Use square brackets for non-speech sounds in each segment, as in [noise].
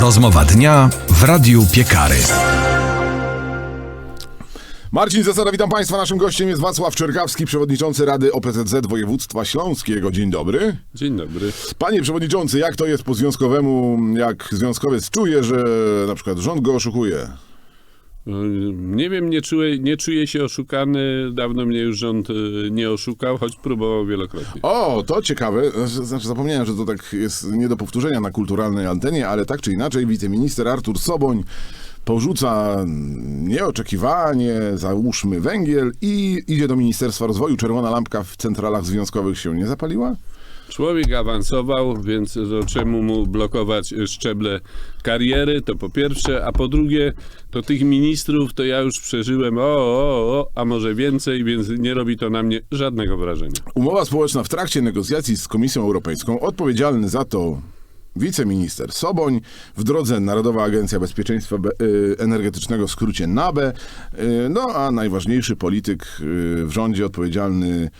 Rozmowa dnia w Radiu Piekary. Marcin Zasada, witam Państwa. Naszym gościem jest Wacław Czerkawski, przewodniczący Rady OPZZ Województwa Śląskiego. Dzień dobry. Dzień dobry. Panie przewodniczący, jak to jest po związkowemu, jak związkowiec czuje, że na przykład rząd go oszukuje? Nie wiem, nie czuję, nie czuję się oszukany. Dawno mnie już rząd y, nie oszukał, choć próbował wielokrotnie. O, to ciekawe. Znaczy, zapomniałem, że to tak jest nie do powtórzenia na kulturalnej antenie, ale tak czy inaczej, wiceminister Artur Soboń porzuca nieoczekiwanie, załóżmy węgiel i idzie do Ministerstwa Rozwoju. Czerwona lampka w centralach związkowych się nie zapaliła? Człowiek awansował, więc to czemu mu blokować szczeble kariery, to po pierwsze, a po drugie, to tych ministrów to ja już przeżyłem o, o, o, a może więcej, więc nie robi to na mnie żadnego wrażenia. Umowa społeczna w trakcie negocjacji z Komisją Europejską. Odpowiedzialny za to wiceminister Soboń. W drodze Narodowa Agencja Bezpieczeństwa Be- y, Energetycznego, w skrócie NABE. Y, No a najważniejszy polityk y, w rządzie odpowiedzialny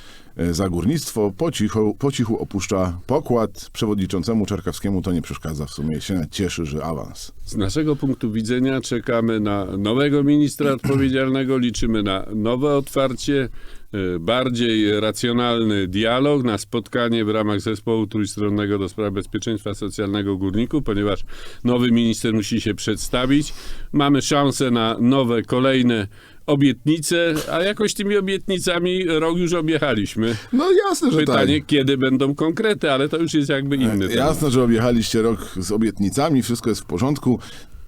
za górnictwo po cichu, po cichu opuszcza pokład. Przewodniczącemu Czerkawskiemu to nie przeszkadza. W sumie się cieszy, że awans. Z naszego punktu widzenia czekamy na nowego ministra odpowiedzialnego, liczymy na nowe otwarcie, y, bardziej racjonalny dialog, na spotkanie w ramach zespołu trójstronnego do spraw bezpieczeństwa socjalnego górników, ponieważ nowy minister musi się przedstawić. Mamy szansę na nowe, kolejne obietnice, a jakoś tymi obietnicami rok już objechaliśmy. No jasne, że Pytanie, tak. kiedy będą konkrety, ale to już jest jakby inny temat. Jasne, że objechaliście rok z obietnicami, wszystko jest w porządku.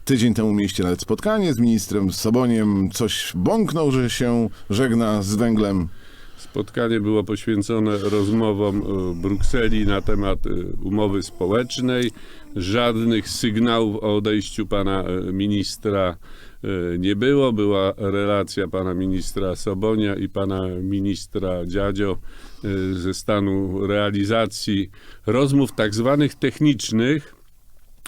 Tydzień temu mieliście nawet spotkanie z ministrem Soboniem. Coś bąknął, że się żegna z węglem. Spotkanie było poświęcone rozmowom w Brukseli na temat e, umowy społecznej. Żadnych sygnałów o odejściu pana e, ministra e, nie było. Była relacja pana ministra Sobonia i pana ministra Dziadzio e, ze stanu realizacji rozmów tak zwanych technicznych.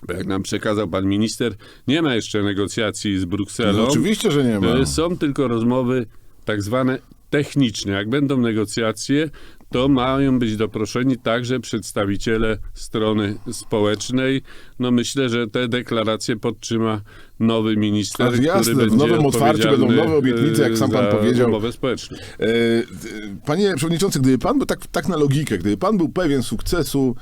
Bo jak nam przekazał pan minister, nie ma jeszcze negocjacji z Brukselą. No, oczywiście, że nie ma. E, Są tylko rozmowy tak zwane techniczne. Jak będą negocjacje, to mają być doproszeni także przedstawiciele strony społecznej. No myślę, że te deklaracje podtrzyma nowy minister, Ale jasne, który w nowym otwarciu będą nowe obietnice, jak sam pan powiedział. umowę społeczną. E, Panie przewodniczący, gdyby pan był tak, tak na logikę, gdyby pan był pewien sukcesu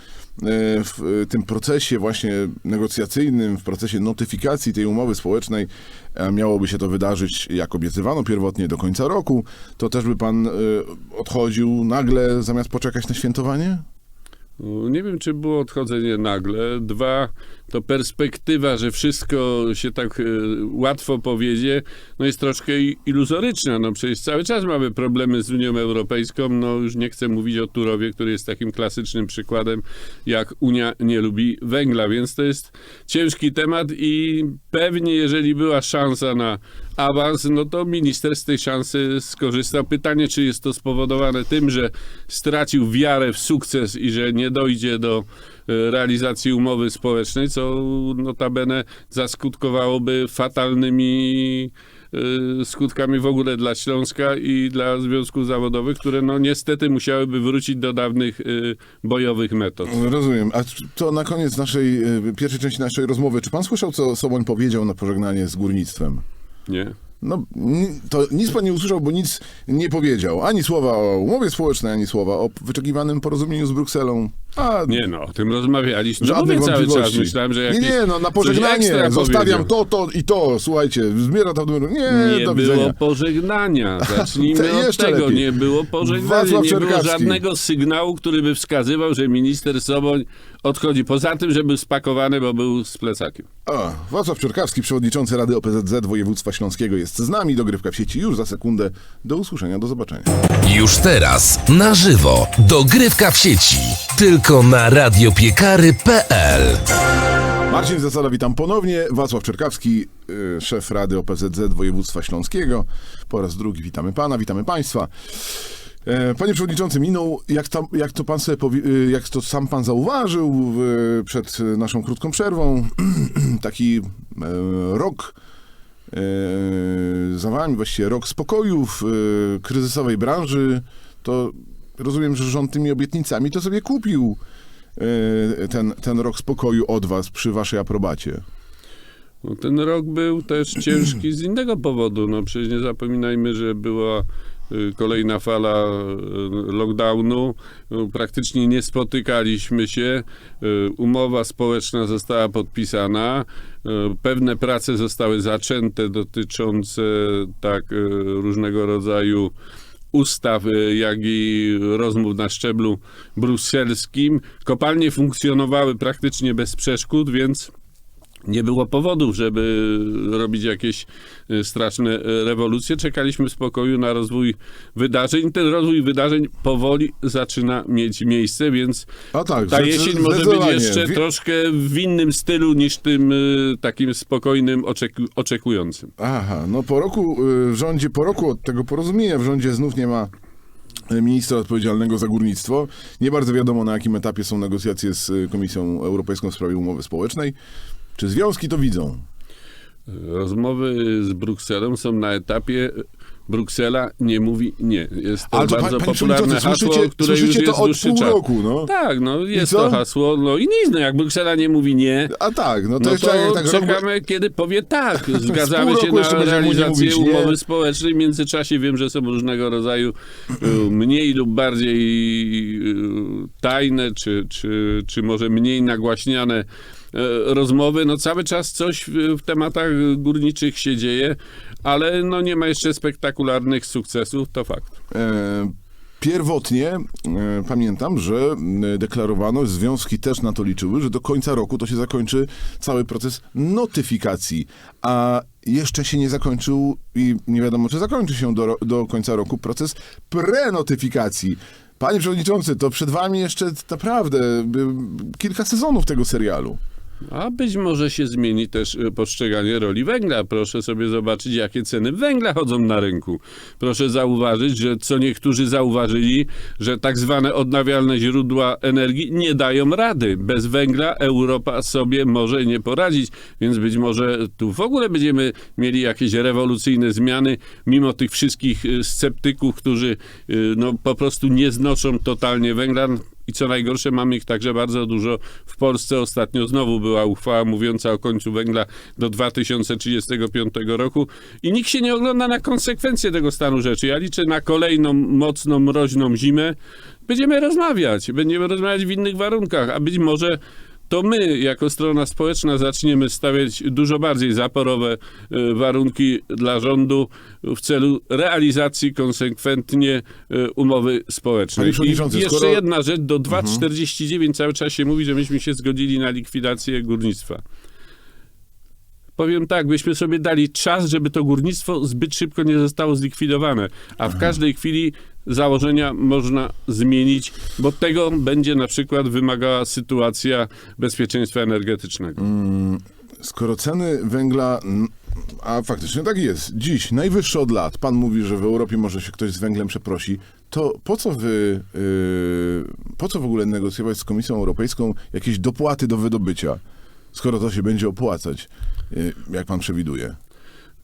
w e, tym procesie właśnie negocjacyjnym, w procesie notyfikacji tej umowy społecznej, a miałoby się to wydarzyć, jak obiecywano pierwotnie, do końca roku, to też by pan e, odchodził nagle, zamiast poczekać na świętowanie? No, Nie wiem, czy było odchodzenie nagle. Dwa, to perspektywa, że wszystko się tak e, łatwo powiedzie, no jest troszkę iluzoryczna. No przecież cały czas mamy problemy z Unią Europejską. No już nie chcę mówić o Turowie, który jest takim klasycznym przykładem, jak Unia nie lubi węgla, więc to jest ciężki temat i pewnie jeżeli była szansa na awans, no to minister z tej szansy skorzystał. Pytanie, czy jest to spowodowane tym, że stracił wiarę w sukces i że nie dojdzie do e, realizacji umowy społecznej, co notabene zaskutkowałoby fatalnymi e, skutkami w ogóle dla Śląska i dla związków zawodowych, które no niestety musiałyby wrócić do dawnych e, bojowych metod. Rozumiem. A to na koniec naszej, pierwszej części naszej rozmowy, czy pan słyszał, co Soboń powiedział na pożegnanie z górnictwem? Nie? No, to nic pan nie usłyszał, bo nic nie powiedział. Ani słowa o umowie społecznej, ani słowa o wyczekiwanym porozumieniu z Brukselą. A, Nie no, o tym rozmawialiśmy. No żadnych mówię cały czas. wątpliwości. Myślałem, że nie, jakieś nie, no na coś pożegnanie ekstra zostawiam powiedział. to, to i to. Słuchajcie, zmiera to w numeru. Nie, Nie do było widzenia. pożegnania. [laughs] Zacznijmy od jeszcze tego. lepiej. Nie było pożegnania. Wacław Nie było Czerkawski. żadnego sygnału, który by wskazywał, że minister Soboń odchodzi. Poza tym, że był spakowany, bo był z plecakiem. A, Wacław Czerkawski, przewodniczący Rady OPZZ Województwa Śląskiego jest z nami. Dogrywka w sieci już za sekundę. Do usłyszenia, do zobaczenia. Już teraz na żywo dogrywka w sieci. Tylko na radiopiekary.pl Marcin Zasada, witam ponownie. Wacław Czerkawski, y, szef Rady OPZZ Województwa Śląskiego. Po raz drugi witamy pana, witamy państwa. E, Panie przewodniczący, minął, jak, tam, jak to pan sobie powie, y, jak to sam pan zauważył przed naszą krótką przerwą, [clears throat] taki e, rok e, za wami, właściwie rok spokoju w e, kryzysowej branży, to rozumiem, że rząd tymi obietnicami to sobie kupił. e, ten, ten rok spokoju od was przy waszej aprobacie? No, ten rok był też ciężki z innego powodu. No przecież nie zapominajmy, że była y, kolejna fala y, lockdownu. Y, Praktycznie nie spotykaliśmy się. Umowa społeczna została podpisana. Pewne prace zostały zaczęte dotyczące tak różnego rodzaju ustaw, y, jak i rozmów na szczeblu brukselskim. Kopalnie funkcjonowały praktycznie bez przeszkód, więc nie było powodów, żeby robić jakieś y, straszne y, rewolucje. Czekaliśmy w spokoju na rozwój wydarzeń. Ten rozwój wydarzeń powoli zaczyna mieć miejsce, więc A tak, ta jesień może być jeszcze troszkę w innym stylu niż tym y, takim spokojnym, oczeku- oczekującym. Aha, no po roku w rządzie, po roku od tego porozumienia w rządzie znów nie ma ministra odpowiedzialnego za górnictwo. Nie bardzo wiadomo, na jakim etapie są negocjacje z Komisją Europejską w sprawie umowy społecznej. Czy związki to widzą? Rozmowy z Brukselą są na etapie Bruksela nie mówi nie. Jest to Ale bardzo pa- panie popularne hasło, słyszycie, które już jest to od dłuższy pół roku, no. Tak, no jest to hasło, no i nic, no jak Bruksela nie mówi nie, A tak, no to no jeszcze to jak tak rok- czekamy, kiedy powie tak. [laughs] Zgadzamy się na realizację nie. umowy społecznej. W międzyczasie wiem, że są różnego rodzaju y, mniej lub bardziej y, tajne, czy, czy, czy może mniej nagłaśniane rozmowy. No cały czas coś w, tematach górniczych się dzieje, ale no nie ma jeszcze spektakularnych sukcesów, to fakt. E, Pierwotnie e, pamiętam, że m, deklarowano, związki też na to liczyły, że do końca roku to się zakończy cały proces notyfikacji, a jeszcze się nie zakończył i nie wiadomo, czy zakończy się do, do końca roku proces prenotyfikacji. Panie Przewodniczący, to przed Wami jeszcze naprawdę kilka sezonów tego serialu. A być może się zmieni też e, postrzeganie roli węgla. Proszę sobie zobaczyć, jakie ceny węgla chodzą na rynku. Proszę zauważyć, że co niektórzy zauważyli, że tak zwane odnawialne źródła energii nie dają rady. Bez węgla Europa sobie może nie poradzić, więc być może tu w ogóle będziemy mieli jakieś rewolucyjne zmiany, mimo tych wszystkich e, sceptyków, którzy e, no, po prostu nie znoszą totalnie węgla. I co najgorsze, mamy ich także bardzo dużo w Polsce. Ostatnio znowu była uchwała mówiąca o końcu węgla do 2035 roku i nikt się nie ogląda na konsekwencje tego stanu rzeczy. Ja liczę na kolejną mocną, mroźną zimę. Będziemy rozmawiać, będziemy rozmawiać w innych warunkach, a być może to my, jako strona społeczna, zaczniemy stawiać dużo bardziej zaporowe e, warunki dla rządu w celu realizacji konsekwentnie e, umowy społecznej. I jeszcze skoro- jedna rzecz, do 2,49 cały czas się mówi, że myśmy się zgodzili na likwidację górnictwa. Powiem tak, byśmy sobie dali czas, żeby to górnictwo zbyt szybko nie zostało zlikwidowane, a w każdej chwili założenia można zmienić, bo tego będzie na przykład wymagała sytuacja bezpieczeństwa energetycznego. Skoro ceny węgla, mm, a faktycznie tak jest, dziś najwyższe od lat, pan mówi, że w Europie może się ktoś z węglem przeprosi, to po co wy, yy, po co w ogóle negocjować z Komisją Europejską jakieś dopłaty do wydobycia, skoro to się będzie opłacać, yy, jak pan przewiduje?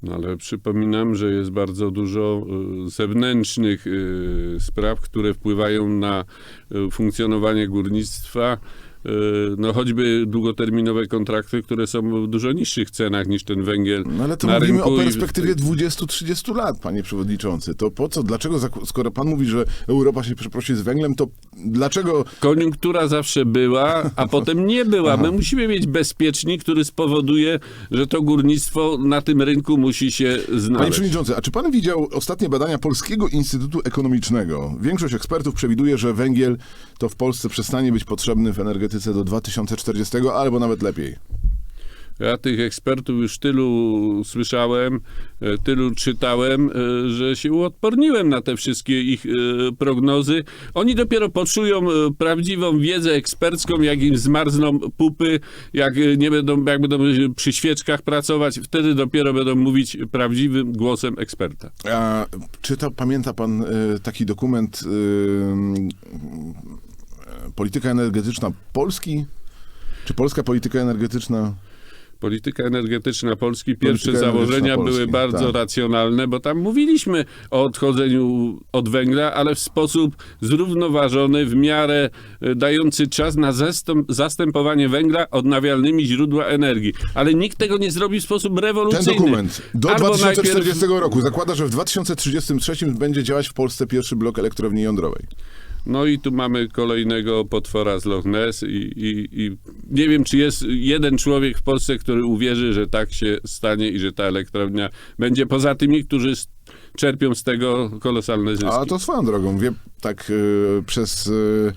No ale przypominam, że jest bardzo dużo y, zewnętrznych y, spraw, które wpływają na y, funkcjonowanie górnictwa. Y, No choćby długoterminowe kontrakty, które są w dużo niższych cenach niż ten węgiel No ale to na mówimy rynku. o i- perspektywie 20-30 lat, panie przewodniczący. To po co, dlaczego, skoro pan mówi, że Europa się przeprosi z węglem, to dlaczego Koniunktura zawsze była, a [laughs] potem nie była. My musimy mieć bezpiecznik, który spowoduje, że to górnictwo na tym rynku musi się Panie znaleźć. Przewodniczący, a czy pan widział ostatnie badania Polskiego Instytutu Ekonomicznego? Większość ekspertów przewiduje, że węgiel to w Polsce przestanie być potrzebny w energetyce do 2040 albo nawet lepiej. Ja tych ekspertów już tylu słyszałem, e, tylu czytałem, e, że się uodporniłem na te wszystkie ich e, prognozy. Oni dopiero poczują prawdziwą wiedzę ekspercką, jak im zmarzną pupy, jak nie będą, jak będą przy świeczkach pracować, wtedy dopiero będą mówić prawdziwym głosem eksperta. A czy to pamięta pan taki dokument Polityka energetyczna Polski? Czy polska polityka energetyczna? Polityka energetyczna Polski, pierwsze Polityka założenia Polski, były bardzo tak. racjonalne, bo tam mówiliśmy o odchodzeniu od węgla, ale w sposób zrównoważony, w miarę e, dający czas na zastęp, zastępowanie węgla odnawialnymi źródła energii. Ale nikt tego nie zrobi w sposób Ten rewolucyjny. dokument do Albo 2040 najpierw- roku zakłada, że w 2033 będzie działać w Polsce pierwszy blok elektrowni jądrowej. No i tu mamy kolejnego potwora z Loch Ness i, i, i nie wiem, czy jest jeden człowiek w Polsce, który uwierzy, że tak się stanie i że ta elektrownia będzie poza tymi, którzy czerpią z tego kolosalne zyski. A to swoją drogą, wie, tak y, przez y,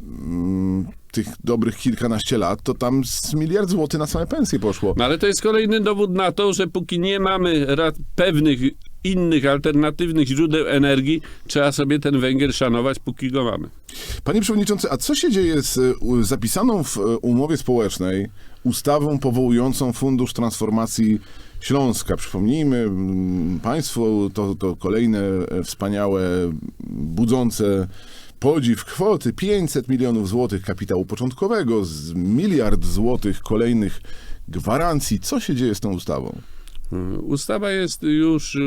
mm, tych dobrych kilkanaście lat, to tam z miliard złotych na same pensje poszło. No ale to jest kolejny dowód na to, że póki nie mamy pewnych innych, alternatywnych źródeł energii, trzeba sobie ten węgiel szanować, póki go mamy. Panie Przewodniczący, a co się dzieje z zapisaną w y, umowie społecznej ustawą powołującą Fundusz Transformacji Śląska? Przypomnijmy Państwu, to, to kolejne e, wspaniałe, budzące podziw kwoty 500 milionów złotych kapitału początkowego, z miliard złotych kolejnych gwarancji. Co się dzieje z tą ustawą? Ustawa jest już y,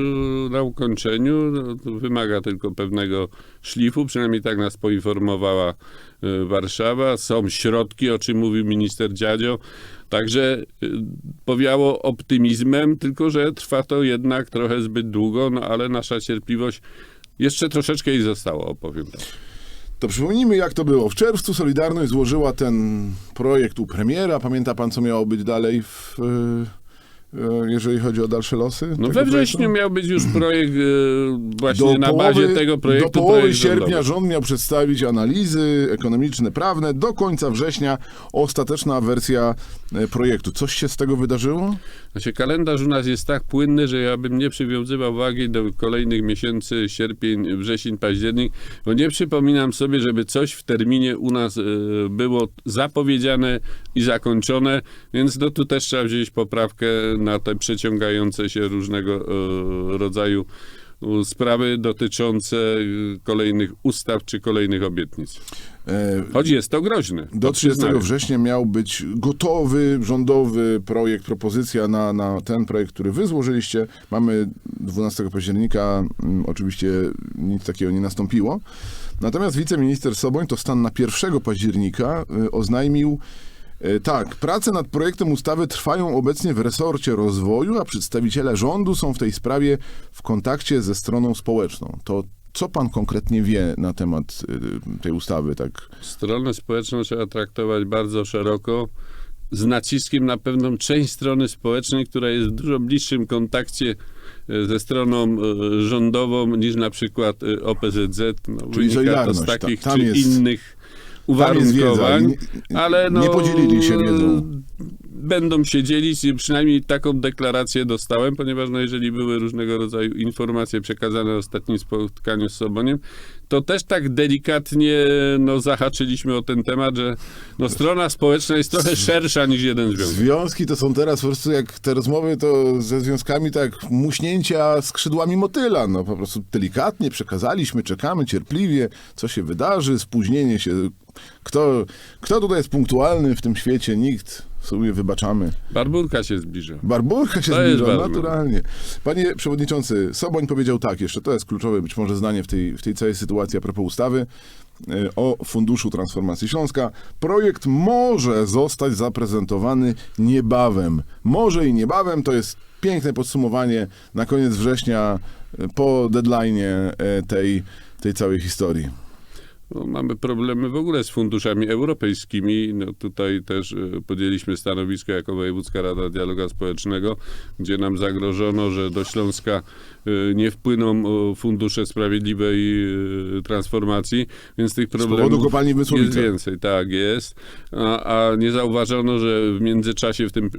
na ukończeniu, no, wymaga tylko pewnego szlifu, przynajmniej tak nas poinformowała y, Warszawa. Są środki, o czym mówił minister Dziadzio, także y, powiało optymizmem, tylko że trwa to jednak trochę zbyt długo, no ale nasza cierpliwość jeszcze troszeczkę jej zostało, opowiem tak. To przypomnijmy, jak to było. W czerwcu Solidarność złożyła ten projekt u premiera. Pamięta pan, co miało być dalej, w, y, y, jeżeli chodzi o dalsze losy? No we wrześniu projektu? miał być już projekt y, właśnie na bazie tego projektu. Do połowy sierpnia rządowy. rząd miał przedstawić analizy ekonomiczne, prawne. Do końca września ostateczna wersja e, projektu. Coś się z tego wydarzyło? Znaczy, kalendarz u nas jest tak płynny, że ja bym nie przywiązywał wagi do kolejnych miesięcy, sierpień, wrzesień, październik, bo nie przypominam sobie, żeby coś w terminie u nas e, było zapowiedziane i zakończone, więc no tu też trzeba wziąć poprawkę na te przeciągające się różnego e, rodzaju sprawy dotyczące e, kolejnych ustaw czy kolejnych obietnic. E, Choć jest to groźne. Do to 30 przyznaję. września miał być gotowy rządowy projekt, propozycja na, na ten projekt, który wy złożyliście. Mamy 12 października, mm, oczywiście nic takiego nie nastąpiło. Natomiast wiceminister Soboń to stan na 1 października oznajmił, tak, prace nad projektem ustawy trwają obecnie w resorcie rozwoju, a przedstawiciele rządu są w tej sprawie w kontakcie ze stroną społeczną. To co pan konkretnie wie na temat y, tej ustawy, tak Stronę społeczną trzeba traktować bardzo szeroko, z naciskiem na pewną część strony społecznej, która jest w dużo bliższym kontakcie e, ze stroną e, rządową niż na przykład e, OPZZ. No, Czyli wynika to z takich ta- tam czy jest- innych uwarunkowań, nie- ale no, nie podzielili się wiedzą. Będą się dzielić i przynajmniej taką deklarację dostałem, ponieważ no, jeżeli były różnego rodzaju informacje przekazane na ostatnim spotkaniu z Soboniem, to też tak delikatnie no, zahaczyliśmy o ten temat, że no, strona społeczna jest trochę szersza niż jeden związek. Związki to są teraz po prostu jak te rozmowy to ze związkami tak muśnięcia skrzydłami motyla. No po prostu delikatnie przekazaliśmy, czekamy cierpliwie, co się wydarzy, spóźnienie się. Kto, kto tutaj jest punktualny w tym świecie? Nikt. Sobie wybaczamy. Barburka się zbliża. Barburka się To zbliża, naturalnie. Panie przewodniczący, Soboń powiedział tak, jeszcze to jest kluczowe być może zdanie w tej, w tej całej sytuacji a propos ustawy e, o Funduszu Transformacji Śląska. Projekt może zostać zaprezentowany niebawem. Może i niebawem to jest piękne podsumowanie na koniec września e, po deadline'ie e, tej, tej całej historii. No, mamy problemy w ogóle z funduszami europejskimi. No, tutaj też e, podjęliśmy stanowisko jako Wojewódzka Rada Dialogu Społecznego, gdzie nam zagrożono, że do Śląska nie wpłyną fundusze sprawiedliwej e, transformacji, więc tych problemów jest więcej. Tak, jest. A, a nie zauważono, że w międzyczasie, w tym e,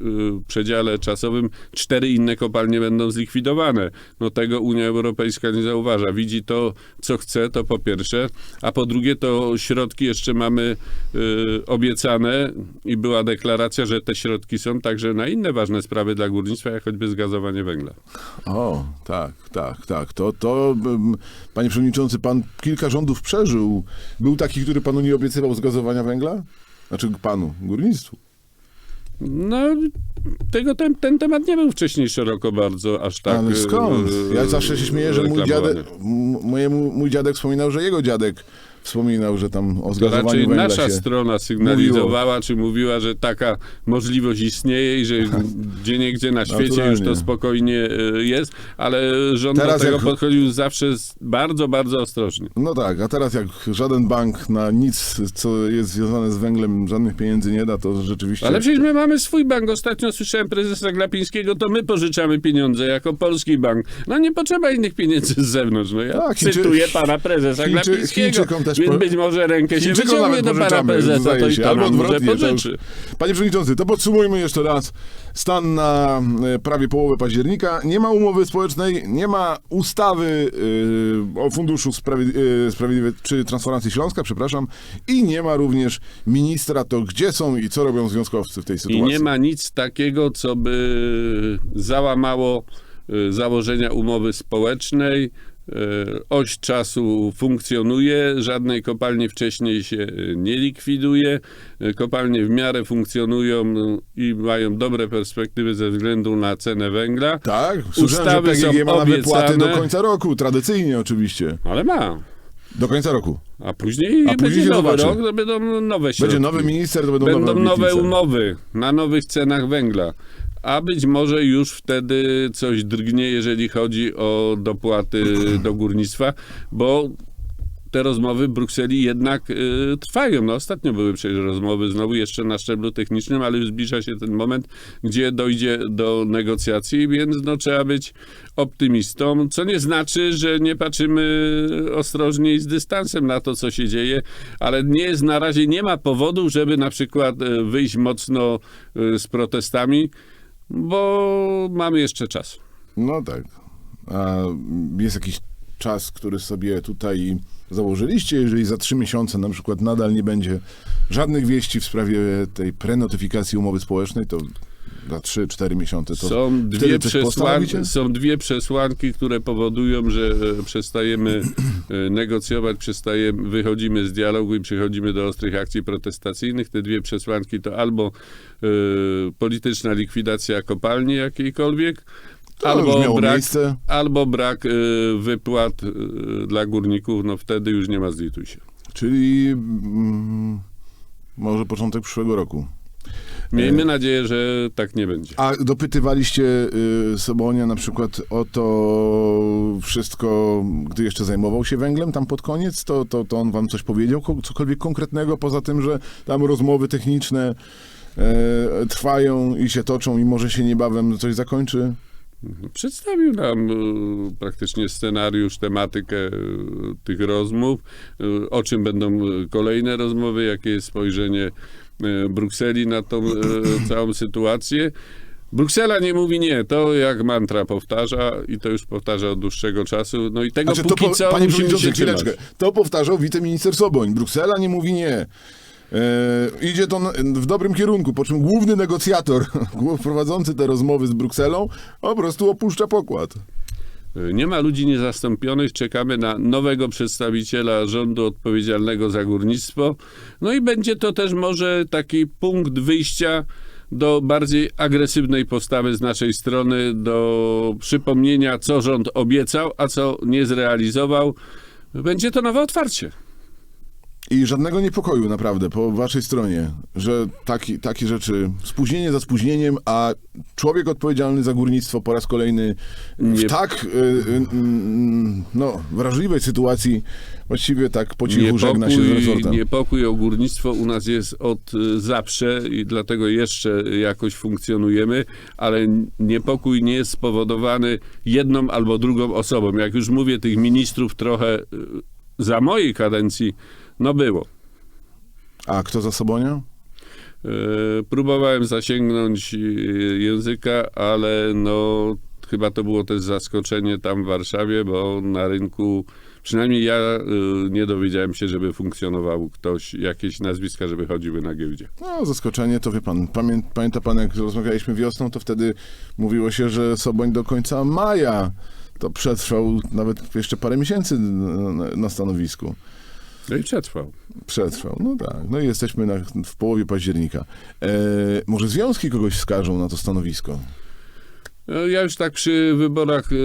przedziale czasowym, cztery inne kopalnie będą zlikwidowane. No tego Unia Europejska nie zauważa. Widzi to, co chce, to po pierwsze, a po drugie to środki jeszcze mamy e, obiecane i była deklaracja, że te środki są także na inne ważne sprawy dla górnictwa, jak choćby zgazowanie węgla. O, tak, tak, tak. To, to, em, panie przewodniczący, pan kilka rządów przeżył. Był taki, który panu nie obiecywał zgazowania węgla? Znaczy panu, górnictwu. No, tego, ten, ten temat nie był wcześniej szeroko bardzo, aż tak Ale skąd? e, Ja zawsze się śmieję, że mój dziadek, mojemu, mój dziadek wspominał, że jego dziadek wspominał, że tam o To zgazowaniu raczej węgla nasza strona sygnalizowała, czy mówiła, że taka możliwość istnieje i że gdzie niegdzie na świecie już to spokojnie e, jest, ale rząd Teraz do tego jak- podchodził zawsze bardzo, bardzo ostrożnie. No tak, a teraz jak żaden bank na nic, co jest związane z węglem, żadnych pieniędzy nie da, to rzeczywiście... Ale przecież my mamy swój bank. Ostatnio słyszałem prezesa Glapińskiego, to my pożyczamy pieniądze jako polski bank. No nie potrzeba innych pieniędzy z zewnątrz. No ja Tak, Chińczy- cytuję pana prezesa Chińczy- Glapińskiego, Chińczykom też więc po- być może rękę się Chińczykom wyciągnie do pana prezesa, to i to albo odwrotnie, to. Panie Przewodniczący, to podsumujmy jeszcze raz. Stan na e, prawie połowę października. Nie ma umowy społecznej, nie ma ustawy e, o Funduszu e, Sprawiedliwej czy Transformacji Śląska, przepraszam, i nie ma również ministra. To gdzie są i co robią związkowcy w tej I sytuacji? nie ma nic takiego, co by załamało założenia umowy społecznej. Y, Oś czasu funkcjonuje, żadnej kopalni wcześniej się y, nie likwiduje. Y, Kopalnie w miarę funkcjonują y, i mają dobre perspektywy ze względu na cenę węgla. Tak, słyszałem, że Ustawy są PGG ma na wypłaty do końca roku, tradycyjnie oczywiście. Ale ma. Do końca roku. A później, A później będzie nowy zobaczy. rok, to będą nowe środki. Będzie nowy minister, to będą, Będą nowe nowe obietnice. umowy na nowych cenach węgla. A być może już wtedy coś drgnie, jeżeli chodzi o dopłaty do górnictwa, bo te rozmowy w Brukseli jednak y, trwają. No, ostatnio były przecież rozmowy znowu jeszcze na szczeblu technicznym, ale już zbliża się ten moment, gdzie dojdzie do negocjacji, więc no, trzeba być optymistą, co nie znaczy, że nie patrzymy ostrożnie i z dystansem na to, co się dzieje, ale nie jest na razie, nie ma powodu, żeby na przykład y, wyjść mocno y, z protestami, bo mamy jeszcze czas. No tak. A jest jakiś czas, który sobie tutaj założyliście, jeżeli za trzy miesiące na przykład nadal nie będzie żadnych wieści w sprawie tej prenotyfikacji umowy społecznej, to za 3-4 miesiące to Są dwie, przesłanki, są dwie przesłanki, które powodują, że e, przestajemy e, negocjować, przestajemy, wychodzimy z dialogu i przechodzimy do ostrych akcji protestacyjnych. Te dwie przesłanki to albo e, polityczna likwidacja kopalni jakiejkolwiek, albo brak, miejsce. albo brak e, wypłat e, dla górników. No wtedy już nie ma zlituj się. Czyli mm, może początek przyszłego roku. Miejmy nadzieję, że tak nie będzie. A dopytywaliście y, Sobonia na przykład o to wszystko, gdy jeszcze zajmował się węglem tam pod koniec, to, to, to on wam coś powiedział, ko- cokolwiek konkretnego, poza tym, że tam rozmowy techniczne e, trwają i się toczą i może się niebawem coś zakończy? Przedstawił nam e, praktycznie scenariusz, tematykę e, tych rozmów, e, o czym będą kolejne rozmowy, jakie jest spojrzenie Brukseli na tą e, całą sytuację. Bruksela nie mówi nie, to jak mantra powtarza i to już powtarza od dłuższego czasu. No i tego Znaczy, póki po, co panie musimy przewodniczący, się chwileczkę. To powtarzał wiceminister Soboń. Bruksela nie mówi nie. E, idzie to w dobrym kierunku, po czym główny negocjator, [laughs] prowadzący te rozmowy z Brukselą, po prostu opuszcza pokład. Nie ma ludzi niezastąpionych, czekamy na nowego przedstawiciela rządu odpowiedzialnego za górnictwo. No i będzie to też może taki punkt wyjścia do bardziej agresywnej postawy z naszej strony, do przypomnienia, co rząd obiecał, a co nie zrealizował. Będzie to nowe otwarcie. I żadnego niepokoju naprawdę po waszej stronie, że taki, takie rzeczy, spóźnienie za spóźnieniem, a człowiek odpowiedzialny za górnictwo po raz kolejny w Nie- tak y, y, y, no, wrażliwej sytuacji właściwie tak po cichu żegna się z resortem. niepokój o górnictwo u nas jest od y, zawsze i dlatego jeszcze jakoś funkcjonujemy, ale niepokój nie jest spowodowany jedną albo drugą osobą. Jak już mówię, tych ministrów trochę y, za mojej kadencji, no było. A kto za Sobonia? Y, Próbowałem zasięgnąć y, języka, ale no chyba to było też zaskoczenie tam w Warszawie, bo na rynku przynajmniej ja y, nie dowiedziałem się, żeby funkcjonował ktoś, jakieś nazwiska, żeby chodziły na giełdzie. No, zaskoczenie to wie pan. Pamię, pamięta pan, jak rozmawialiśmy wiosną, to wtedy mówiło się, że Soboń do końca maja to przetrwał nawet jeszcze parę miesięcy na, stanowisku. No i przetrwał. Przetrwał. No tak. No i jesteśmy na, w połowie października. E, może związki kogoś wskażą na to stanowisko? No, ja już tak przy wyborach e,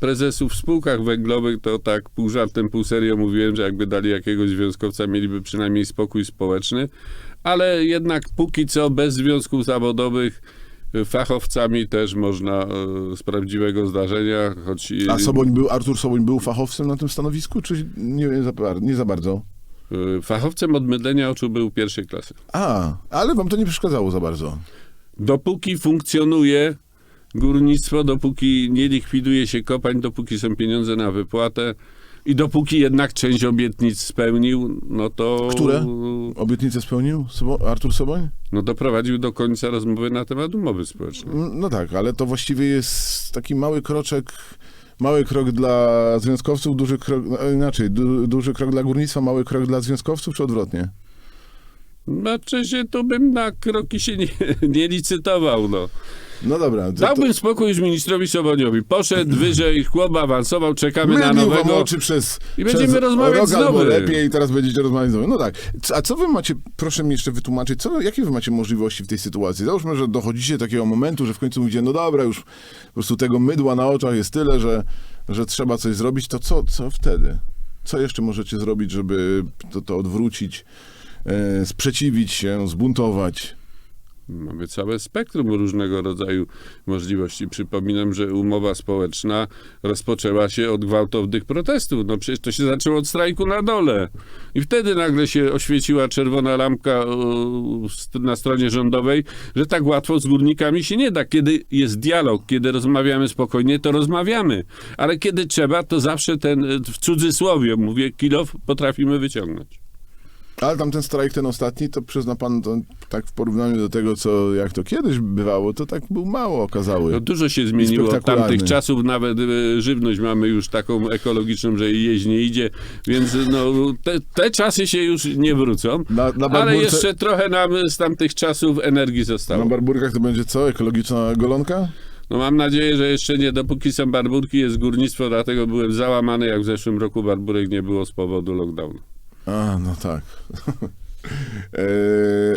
prezesów w spółkach węglowych, to tak pół żartem, pół serio mówiłem, że jakby dali jakiegoś związkowca, mieliby przynajmniej spokój społeczny, ale jednak póki co bez związków zawodowych e, fachowcami też można e, z prawdziwego zdarzenia, choć e, A Soboń był, Artur Soboń był fachowcem na tym stanowisku, czy nie, za, nie za bardzo? e, fachowcem od mydlenia oczu był pierwszej klasy. A, ale wam to nie przeszkadzało za bardzo. Dopóki funkcjonuje górnictwo, dopóki nie likwiduje się kopań, dopóki są pieniądze na wypłatę i dopóki jednak część obietnic spełnił, no to... Które? Obietnicę spełnił Sobo- Artur Soboń? No doprowadził do końca rozmowy na temat umowy społecznej. Mm, No tak, ale to właściwie jest taki mały kroczek, mały krok dla związkowców, duży krok, no, inaczej, du, duży krok dla górnictwa, mały krok dla związkowców, czy odwrotnie? Znaczy się, tu bym na kroki się nie, [laughs] nie licytował, no. No dobra. To, to Dałbym spokój już ministrowi Soboniowi. Poszedł wyżej, chłop awansował, czekamy na wam nowego... oczy przez, I przez będziemy rozmawiać rok z albo nowym. lepiej i teraz będziecie rozmawiać z nowym. No tak. A co wy macie, proszę mi jeszcze wytłumaczyć, co, jakie wy macie możliwości w tej sytuacji? Załóżmy, że dochodzicie do takiego momentu, że w końcu mówicie, no dobra, już po prostu tego mydła na oczach jest tyle, że, że trzeba coś zrobić, to co, co wtedy? Co jeszcze możecie zrobić, żeby to, to odwrócić, e, sprzeciwić się, zbuntować? Mamy całe spektrum różnego rodzaju możliwości. Przypominam, że umowa społeczna rozpoczęła się od gwałtownych protestów. No przecież to się zaczęło od strajku na dole. I wtedy nagle się oświeciła czerwona lampka na stronie rządowej, że tak łatwo z górnikami się nie da. Kiedy jest dialog, kiedy rozmawiamy spokojnie, to rozmawiamy. Ale kiedy trzeba, to zawsze ten, w cudzysłowie mówię, kilof potrafimy wyciągnąć. Ale tamten strajk, ten ostatni, to przyzna pan, to tak w porównaniu do tego, co jak to kiedyś bywało, to tak był mało okazały. No, dużo się zmieniło od tamtych czasów, nawet e, żywność mamy już taką ekologiczną, że jeść nie idzie, więc no, te, te czasy się już nie wrócą, Na, na, ale barburce, jeszcze trochę nam z tamtych czasów energii na zostało. barburkach to będzie co? Ekologiczna golonka? No mam nadzieję, że jeszcze nie, dopóki są barburki, jest górnictwo, dlatego byłem załamany, jak w zeszłym roku barburek nie było z powodu lockdownu. A, no tak. [laughs] e,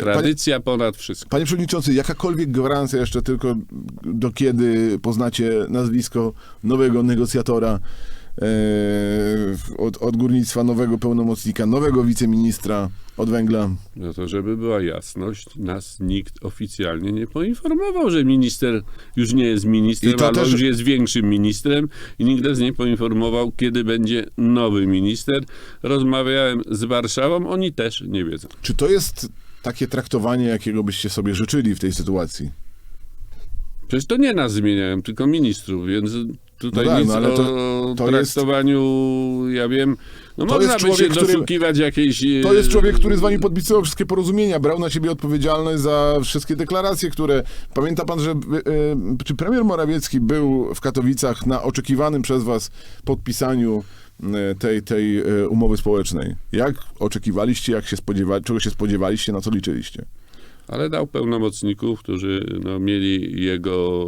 panie, Tradycja ponad wszystko. panie Przewodniczący, jakakolwiek gwarancja jeszcze tylko do kiedy poznacie nazwisko nowego negocjatora od, od górnictwa, nowego pełnomocnika, nowego wiceministra od węgla? No to żeby była jasność, nas nikt oficjalnie nie poinformował, że minister już nie jest ministrem, albo też- już jest większym ministrem i nikt nas nie poinformował, kiedy będzie nowy minister. Rozmawiałem z Warszawą, oni też nie wiedzą. Czy to jest takie traktowanie, jakiego byście sobie życzyli w tej sytuacji? Przecież to nie nas zmieniają, tylko ministrów, więc tutaj No tak, nic no ale to- to jest- traktowaniu, ja wiem, no To można jest by się człowiek, który- doszukiwać jakiejś... e, To jest człowiek, który z wami podpisywał wszystkie porozumienia, brał na siebie odpowiedzialność za wszystkie deklaracje, które... Pamięta pan, że e, czy premier Morawiecki był w Katowicach na oczekiwanym przez was podpisaniu e, tej, tej umowy społecznej? Jak oczekiwaliście, jak się spodziewali, czego się spodziewaliście, na co liczyliście? Ale dał pełnomocników, którzy no, mieli jego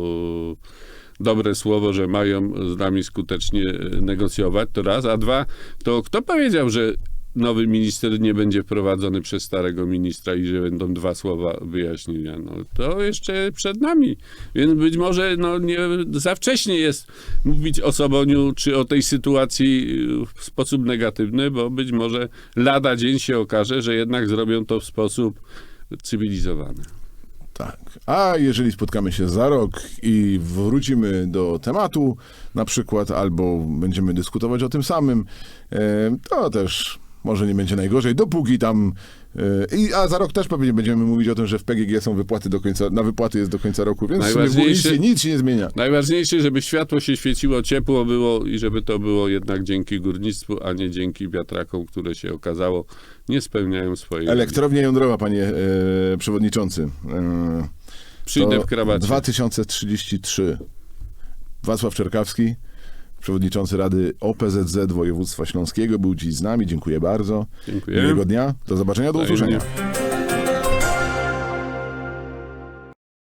dobre słowo, że mają z nami skutecznie e, negocjować, to raz. A dwa, to kto powiedział, że nowy minister nie będzie wprowadzony przez starego ministra i że będą dwa słowa wyjaśnienia? No, to jeszcze przed nami. Więc być może no, nie, za wcześnie jest mówić o Soboniu czy o tej sytuacji w sposób negatywny, bo być może lada dzień się okaże, że jednak zrobią to w sposób cywilizowany. Tak. A jeżeli spotkamy się za rok i wrócimy do tematu, na przykład, albo będziemy dyskutować o tym samym, e, to też może nie będzie najgorzej, dopóki tam. e, I, a za rok też pewnie będziemy mówić o tym, że w PGG są wypłaty do końca, na wypłaty jest do końca roku, więc górnictwie nic się nie zmienia. Najważniejsze, żeby światło się świeciło, ciepło było i żeby to było jednak dzięki górnictwu, a nie dzięki wiatrakom, które się okazało nie spełniają swojej Elektrownia jądrowa, panie e, przewodniczący. E, Przyjdę w krawacie. 2033. Wacław Czerkawski, przewodniczący Rady OPZZ Województwa Śląskiego, był dziś z nami. Dziękuję bardzo. Dziękuję. Miłego dnia. Do zobaczenia, do usłyszenia.